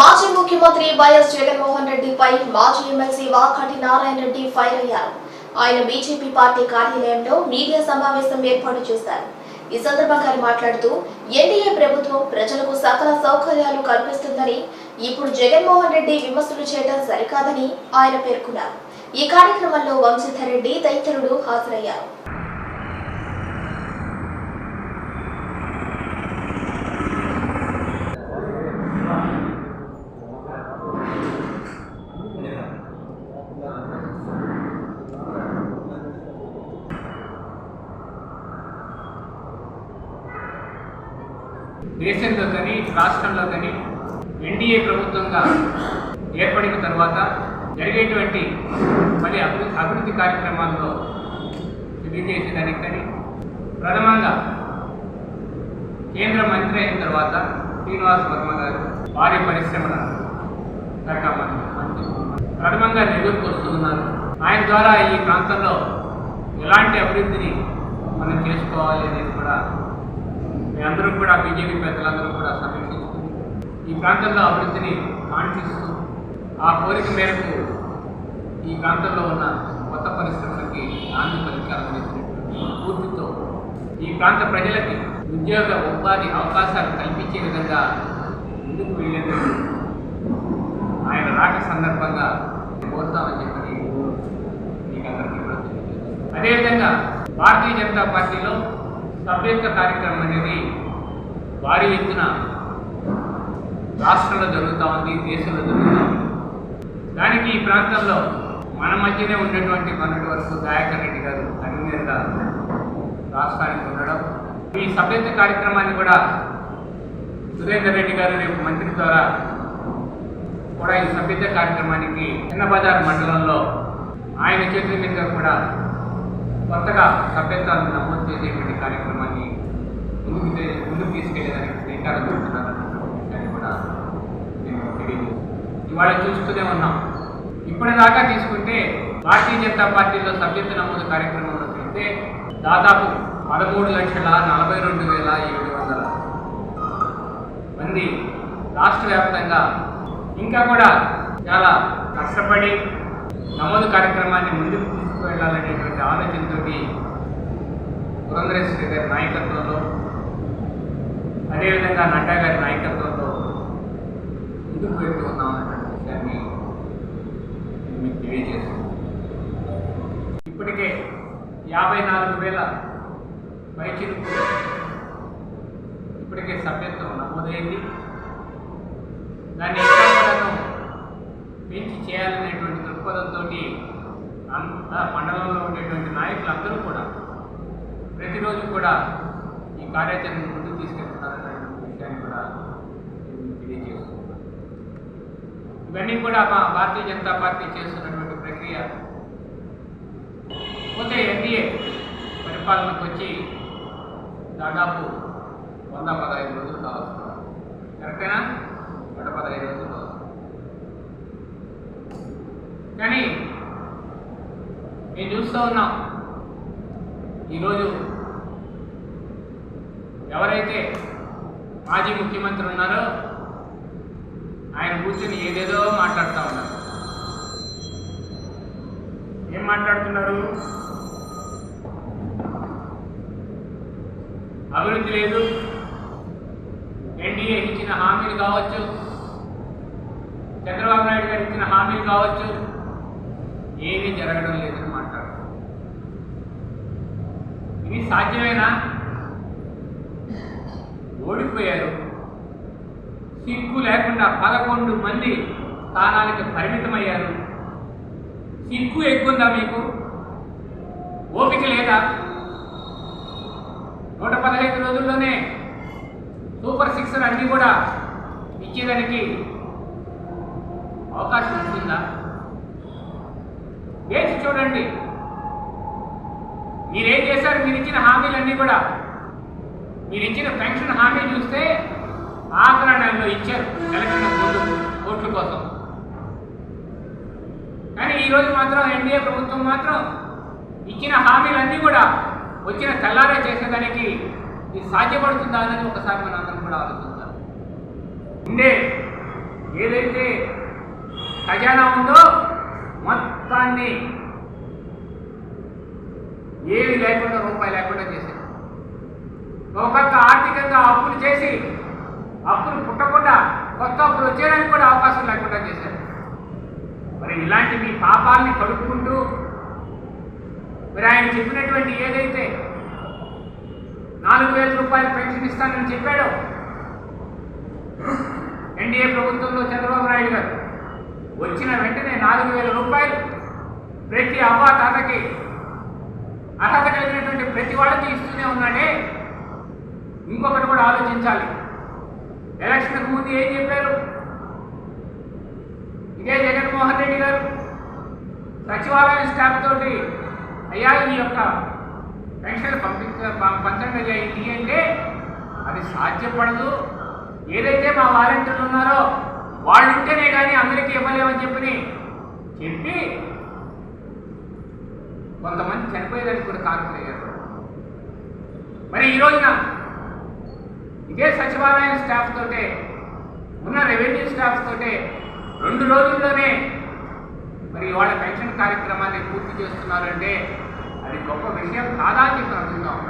మాజీ ముఖ్యమంత్రి వైఎస్ జగన్మోహన్ రెడ్డిపై మాజీ ఎమ్మెల్సీ వాకాటి నారాయణ రెడ్డి ఫైర్ అయ్యారు. ఆయన బీజేపీ పార్టీ కార్యాలయంలో మీడియా సమావేశం ఏర్పాటు చేశారు. ఈ సందర్భంగా మాట్లాడుతూ ఎన్డీఏ ప్రభుత్వం ప్రజలకు సకల సౌకర్యాలు కల్పిస్తుందని ఇప్పుడు జగన్మోహన్ రెడ్డి విమర్శలు చేయడం సరికాదని ఆయన పేర్కొన్నారు. ఈ కార్యక్రమంలో వంశీధర్ రెడ్డి తదితరులు హాజరయ్యారు. దేశంలో కానీ రాష్ట్రంలో కానీ ఎన్డీఏ ప్రభుత్వంగా ఏర్పడిన తర్వాత జరిగేటువంటి మళ్ళీ అభివృద్ధి అభివృద్ధి కార్యక్రమాల్లో తెలియజేసేదానికి కానీ ప్రథమంగా కేంద్ర మంత్రి అయిన తర్వాత శ్రీనివాస్ వర్మ గారు భారీ పరిశ్రమల శాఖ మంత్రి ప్రథమంగా నెల్లూరుకు వస్తూ ఉన్నారు. ఆయన ద్వారా ఈ ప్రాంతంలో ఎలాంటి అభివృద్ధిని మనం చేసుకోవాలి అనేది కూడా అందరూ కూడా బీజేపీ పెద్దలందరూ కూడా సమీక్షిస్తూ ఈ ప్రాంతంలో అభివృద్ధిని కాంక్షిస్తూ ఆ కోరిక మేరకు ఈ ప్రాంతంలో ఉన్న కొత్త పరిశ్రమలకి నాంది పరిష్కారం పూర్తితో ఈ ప్రాంత ప్రజలకి ఉద్యోగ ఉపాధి అవకాశాలు కల్పించే విధంగా ముందుకు వెళ్ళేందుకు ఆయన రాక సందర్భంగా కోరుతామని చెప్పని మీకు అందరికీ కూడా అదేవిధంగా భారతీయ జనతా పార్టీలో సభ్యత్వ కార్యక్రమం అనేది భారీ ఎత్తున రాష్ట్రంలో జరుగుతూ ఉంది దేశంలో జరుగుతూ ఉంది. దానికి ఈ ప్రాంతంలో మన మధ్యనే ఉన్నటువంటి మొన్నటి వరకు దయాకర్ రెడ్డి గారు కన్వీనర్గా రాష్ట్రానికి ఉండడం. ఈ సభ్యత్వ కార్యక్రమాన్ని కూడా సురేందర్ రెడ్డి గారు రేపు మంత్రి ద్వారా కూడా ఈ సభ్యత్వ కార్యక్రమానికి చిన్న బజార్ మండలంలో ఆయన చేతుల మీదుగా కూడా కొత్తగా సభ్యత్వాలను నమోదు చేసేటువంటి కార్యక్రమాన్ని ముందుకు ముందుకు తీసుకెళ్ళేదానికి శ్రీకారం చుడుతున్నారన్నటువంటి కూడా నేను తెలియజేస్తున్నాను ఇవాళ చూస్తూనే ఉన్నాం. ఇప్పటిదాకా తీసుకుంటే భారతీయ జనతా పార్టీలో సభ్యత్వ నమోదు కార్యక్రమంలో చూస్తే దాదాపు పదమూడు లక్షల నలభై రెండు వేల ఏడు వందల మంది రాష్ట్ర వ్యాప్తంగా ఇంకా కూడా చాలా కష్టపడి నమోదు కార్యక్రమాన్ని ముందుకు తీసుకువెళ్ళాలనేటువంటి ఆలోచనతోటి పురంధరేశ్వరి గారి నాయకత్వంలో అదేవిధంగా నడ్డా గారి నాయకత్వంలో ముందుకు వెళ్తూ ఉన్నామన్నటువంటి విషయాన్ని మీకు తెలియజేస్తున్నాను ఇప్పటికే యాభై నాలుగు వేల పైచిలకు ఇప్పటికే సభ్యత్వం నమోదైంది. దాన్ని ఇంకా పెంచి చేయాలని దృక్పథంతో మండలంలో ఉండేటువంటి నాయకులందరూ కూడా ప్రతిరోజు కూడా ఈ కార్యాచరణ ముందుకు తీసుకెళ్తున్నారనే విషయాన్ని కూడా నేను తెలియజేస్తున్నాను. ఇవన్నీ కూడా మా భారతీయ జనతా పార్టీ చేస్తున్నటువంటి ప్రక్రియ. పోతే ఎన్డీఏ పరిపాలనకు వచ్చి దాదాపు వంద పదహైదు రోజులు కావచ్చు కరెక్టేనా? నూట పదహైదు రోజులు కానీ మేము చూస్తూ ఉన్నాం. ఈరోజు ఎవరైతే మాజీ ముఖ్యమంత్రి ఉన్నారో ఆయన కూర్చొని ఏదేదో మాట్లాడుతూ ఉన్నారు. ఏం మాట్లాడుతున్నారు? అభివృద్ధి లేదు. ఎన్డీఏ ఇచ్చిన హామీలు కావచ్చు. చంద్రబాబు నాయుడు గారు ఇచ్చిన హామీలు కావచ్చు. ఏమీ జరగడం లేదని మాట్లాడుతున్నారు ఇది సాధ్యమేనా? ఓడిపోయారు. సిగ్గు లేకుండా పదకొండు మంది స్థానానికి పరిమితమయ్యారు. సిగ్గు ఎక్కుందా మీకు? ఓపిక లేదా? నూట పదహైదు రోజుల్లోనే సూపర్ సిక్సర్ అన్నీ కూడా ఇచ్చేదానికి అవకాశం ఉంటుందా? వేచి చూడండి. మీరేం చేశారు? మీరు ఇచ్చిన హామీలన్నీ కూడా. మీరు ఇచ్చిన పెన్షన్ హామీ చూస్తే ఆఖరి నెలలో ఇచ్చారు ఎలక్షన్ ముందు ఓట్ల కోసం. కానీ ఈరోజు మాత్రం ఎన్డీఏ ప్రభుత్వం మాత్రం ఇచ్చిన హామీలన్నీ కూడా వచ్చిన తెల్లారే చేసేదానికి ఇది సాధ్యపడుతుందా అనేది ఒకసారి మన అందరం కూడా ఆలోచించాలి ఉండే ఏదైతే ఖజానా ఉందో మొత్తాన్ని ఏమి లేకుండా రూపాయి లేకుండా చేశారు. ఒక ఆర్థికంగా అప్పులు చేసి అప్పులు పుట్టకుండా కొత్త అప్పులు వచ్చేయడానికి కూడా అవకాశం లేకుండా చేశారు. మరి ఇలాంటి మీ పాపాలని కడుక్కుంటూ మరి ఆయన చెప్పినటువంటి ఏదైతే నాలుగు వేల రూపాయలు పెన్షన్ ఇస్తానని చెప్పాడు ఎన్డీఏ ప్రభుత్వంలో చంద్రబాబు నాయుడు గారు వచ్చిన వెంటనే నాలుగు వేల రూపాయలు ప్రతి అవ్వ తాతకి అర్హత కలిగినటువంటి ప్రతి వాళ్ళకి ఇస్తూనే ఉన్నాడే. ఇంకొకటి కూడా ఆలోచించాలి. ఎలక్షన్కు ముందు ఏం చెప్పారు? ఇదే జగన్మోహన్ రెడ్డి గారు సచివాలయం స్టాఫ్ తోటి అయ్యా ఈ యొక్క పెన్షన్ పంపించ ప- పంచండి అయ్యా ఇది అంటే అది సాధ్యపడదు. ఏదైతే మా వాలంటీర్లు ఉన్నారో వాళ్ళు ఉంటేనే కానీ అందరికీ ఇవ్వలేమని చెప్పి చెప్పి కొంతమంది చనిపోయేదానికి కూడా కారణమయ్యారు మరి ఈ రోజున ఇదే సచివాలయం స్టాఫ్ తోటే ఉన్న రెవెన్యూ స్టాఫ్ తోటే రెండు రోజుల్లోనే మరి ఇవాళ పెన్షన్ కార్యక్రమాన్ని పూర్తి చేస్తున్నారంటే అది గొప్ప విషయం కాదా అని చెప్పి ఉన్నాం.